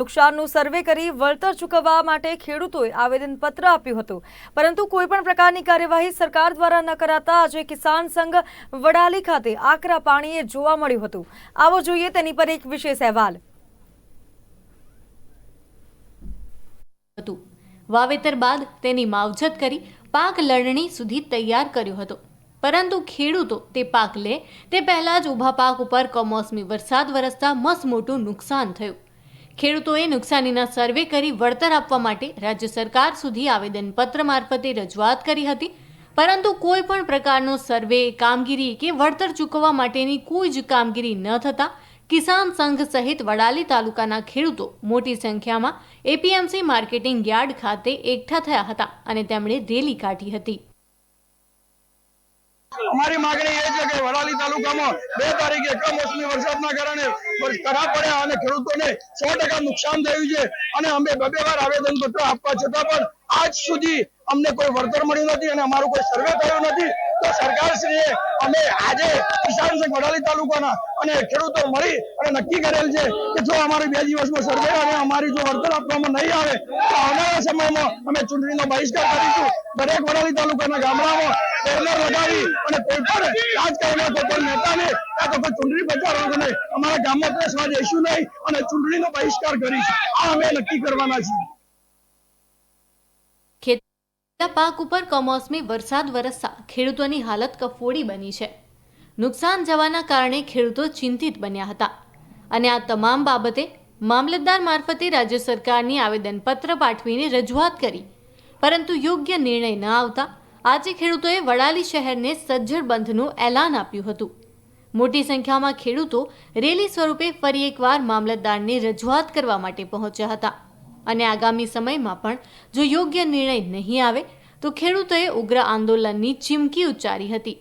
નુકસાનનું સર્વે કરી વળતર ચૂકવવા માટે ખેડૂતોએ આવેદનપત્ર આપ્યું હતું. પરંતુ કોઈપણ પ્રકારની કાર્યવાહી સરકાર દ્વારા ન કરાતા આજે કિસાન સંઘ વડાલી ખાતે આકરા પાણીએ જોવા મળ્યું હતું. આવો જોઈએ તેની પર એક વિશેષ અહેવાલ. વાવેતર બાદ તેની માવજત કરી પાક લણણી સુધી તૈયાર કર્યો હતો. પરંતુ ખેડૂતો તે પાક લે તે પહેલા જ ઊભા પાક ઉપર કમોસમી વરસાદ વરસતા મસમોટું નુકસાન થયું. ખેડૂતોએ નુકસાનીના સર્વે કરી વળતર આપવા માટે રાજ્ય સરકાર સુધી આવેદનપત્ર મારફતે રજૂઆત કરી હતી. પરંતુ કોઈ પણ પ્રકારનો સર્વે, કામગીરી કે વળતર ચૂકવવા માટેની કોઈ જ કામગીરી ન થતાં કિસાન સંઘ સહિત વડાલી તાલુકાના ખેડૂતો મોટી સંખ્યામાં એપીએમસી માર્કેટિંગ યાર્ડ ખાતે એકઠા થયા હતા અને તેમણે રેલી કાઢી હતી. અમારી માગણી એ છે કે વડાલી તાલુકામાં બે તારીખે કમોસમી વરસાદના કારણે કરા પડ્યા અને ખેડૂતોને સો નુકસાન થયું છે. અને અમે બે વાર આવેદન પત્ર આપવા છતાં પણ આજ સુધી અમને કોઈ વળતર મળ્યું નથી અને અમારું કોઈ સર્વે થયું નથી. તો સરકારશ્રીએ અમે આજે કિસાન સંઘ વડાલી તાલુકાના અને ખેડૂતો મળી અને નક્કી કરેલ છે કે જો અમારી બે દિવસમાં સર્વે અને અમારી જો વળતર આપવામાં નહીં આવે, તો આવનારા સમયમાં અમે ચૂંટણીનો બહિષ્કાર કરીશું. દરેક વડાલી તાલુકાના ગામડામાં બેનર લગાવી અને કોઈ પણ રાજકારણના કોઈ પણ નેતાને કાં તો કોઈ ચૂંટણી પ્રચારકોને અમારા ગામમાં પ્રવેશવા જઈશું નહીં અને ચૂંટણીનો બહિષ્કાર કરીશું. આ અમે નક્કી કરવાના છીએ. પાક ઉપર કમોસમી વરસાદ વરસતા ખેડૂતોની હાલત કફોડી બની છે. નુકસાન જવાના કારણે ખેડૂતો ચિંતિત બન્યા હતા. અને આ તમામ બાબતે મામલતદાર મારફતે રાજ્ય સરકારની આવેદનપત્ર પાઠવીને રજૂઆત કરી. પરંતુ યોગ્ય નિર્ણય ન આવતા આજે ખેડૂતોએ વડાલી શહેરને સજ્જડ બંધનું એલાન આપ્યું હતું. મોટી સંખ્યામાં ખેડૂતો રેલી સ્વરૂપે ફરી એકવાર મામલતદારને રજૂઆત કરવા માટે પહોંચ્યા હતા. અને આગામી સમયમાં પણ જો યોગ્ય નિર્ણય નહીં આવે, તો ખેડૂતોએ ઉગ્ર આંદોલનની ચીમકી ઉચ્ચારી હતી.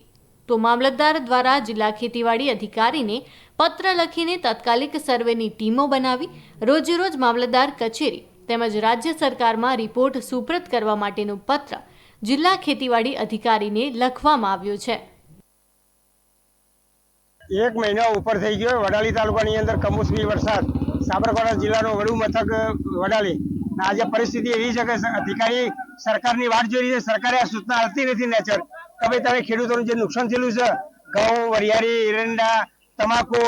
તો મામલતદાર દ્વારા જિલ્લા ખેતીવાડી અધિકારીને પત્ર લખીને તાત્કાલિક સર્વેની ટીમો બનાવી રોજેરોજ મામલતદાર કચેરી તેમજ રાજ્ય સરકારમાં રિપોર્ટ સુપ્રત કરવા માટેનું પત્ર જિલ્લા ખેતીવાડી અધિકારીને લખવામાં આવ્યો છે. એક મહિના ઉપર થઈ ગયો વડાલી તાલુકાની અંદર કમોસમી વરસાદ. સાબરકાંઠા જિલ્લાનું વડુ મથક વડાલી. આજે પરિસ્થિતિ એવી છે કે અધિકારી સરકારની વાટ જોઈ રહી છે. સરકારે આ સૂચના આપતી નથી નેચર. કે ભાઈ તમે ખેડૂતોનું જે નુકસાન થયેલું છે, ઘઉં, વરિયાળી, એરંડા, તમાકુ,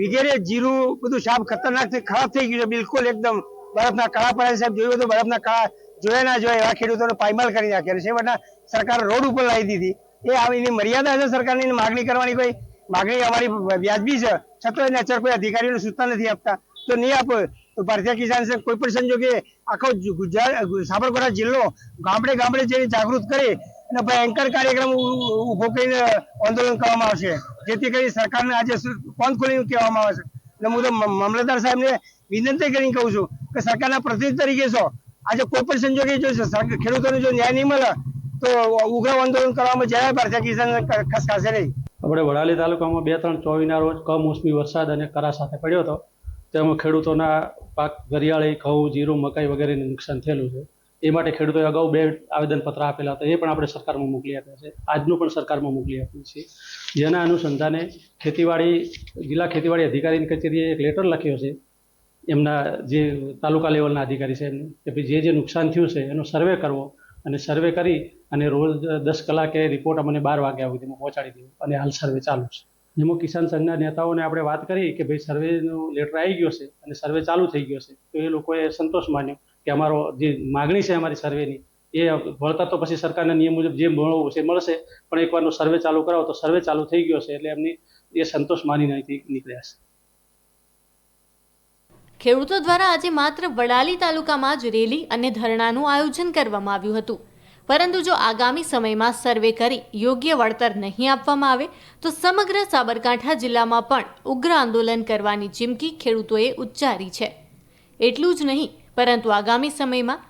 વગેરે, જીરું, બધું સાફ ખતરનાક ખરાબ થઈ ગયું છે. બિલકુલ એકદમ બરફના કળા પડ્યા સાહેબ, જોયું તો બરફના કળા જોયા ના જોયા એવા ખેડૂતોને પાયમાલ કરી નાખ્યા છે. છેવટના સરકાર રોડ ઉપર લાવી દીધી. એ આવીની મર્યાદા છે સરકારની માગણી કરવાની કોઈ માગણી અમારી વ્યાજબી છે? છતાં નેચર કોઈ અધિકારીઓને સૂચના નથી આપતા. તો નહીં આપો. તો ભારતીય કિસાન સંઘ કોઈ પણ સંજોગે આખો ગુજરાત, સાબરકાંઠા જિલ્લો ગામડે ગામડે જઈને જાગૃત કરી અને ભયંકર કાર્યક્રમ ઊભો કરીને આંદોલન કરવામાં આવશે. જેથી કરી સરકારને આજે કોણ ખોલીને કહેવામાં આવે છે. અને હું તો મામલતદાર સાહેબને વિનંતી કરીને કહું છું કે સરકારના પ્રતિનિધિ તરીકે છો. આજે કોઈ પણ સંજોગે જો ખેડૂતોને જો ન્યાય નહીં મળે, તો ઉગ્ર આંદોલન કરવામાં જરાય ભારતીય કિસાન ખસકાશે નહીં. આપણે વડાલી તાલુકામાં બે ત્રણ ચોવીના રોજ કમોસમી વરસાદ અને કરા સાથે પડ્યો હતો. તેમાં ખેડૂતોના પાક ગરિયાળી ઘઉં, જીરું, મકાઈ વગેરેને નુકસાન થયેલું છે. એ માટે ખેડૂતોએ અગાઉ બે આવેદનપત્ર આપેલા હતા. એ પણ આપણે સરકારમાં મોકલી આપ્યા છે. આજનું પણ સરકારમાં મોકલી આપ્યું છે. જેના અનુસંધાને ખેતીવાડી, જિલ્લા ખેતીવાડી અધિકારીની કચેરીએ એક લેટર લખ્યો છે. એમના જે તાલુકા લેવલના અધિકારી છે, કે ભાઈ જે જે નુકસાન થયું છે, એનો સર્વે કરવો અને સર્વે કરી અને રોજ દસ કલાકે રિપોર્ટ અમને બાર વાગ્યા સુધીમાં પહોંચાડી દેવો અને હાલ સર્વે ચાલુ છે. જેમાં કિસાન સંઘના નેતાઓને આપણે વાત કરી કે ભાઈ સર્વેનો લેટર આવી ગયો છે અને સર્વે ચાલુ થઈ ગયો છે, તો એ લોકોએ સંતોષ માન્યો કે અમારો જે માગણી છે અમારી સર્વેની એ વળતર તો પછી સરકારના નિયમ મુજબ જે મળવું છે મળશે, પણ એકવારનો સર્વે ચાલુ કરાવો તો સર્વે ચાલુ થઈ ગયો છે એટલે એમની એ સંતોષ માની નથી નીકળ્યા છે. ખેડૂતો દ્વારા આજે માત્ર વડાલી તાલુકામાં જ રેલી અને ધરણાનું આયોજન કરવામાં આવ્યું હતું. પરંતુ જો આગામી સમયમાં સર્વે કરી યોગ્ય વળતર નહીં આપવામાં આવે, તો સમગ્ર સાબરકાંઠા જિલ્લામાં પણ ઉગ્ર આંદોલન કરવાની ચીમકી ખેડૂતોએ ઉચ્ચારી છે. એટલું જ નહીં, પરંતુ આગામી સમયમાં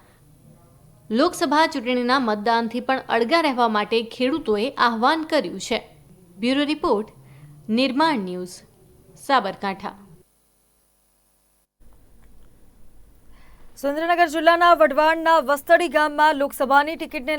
લોકસભા ચૂંટણીના મતદાનથી પણ અળગા રહેવા માટે ખેડૂતોએ આહવાન કર્યું છે. Bureau report, Nirman news, Sabarkantha. Surendranagar જિલ્લાના વઢવાણના વસ્તડી ગામમાં લોકસભાની ટિકિટને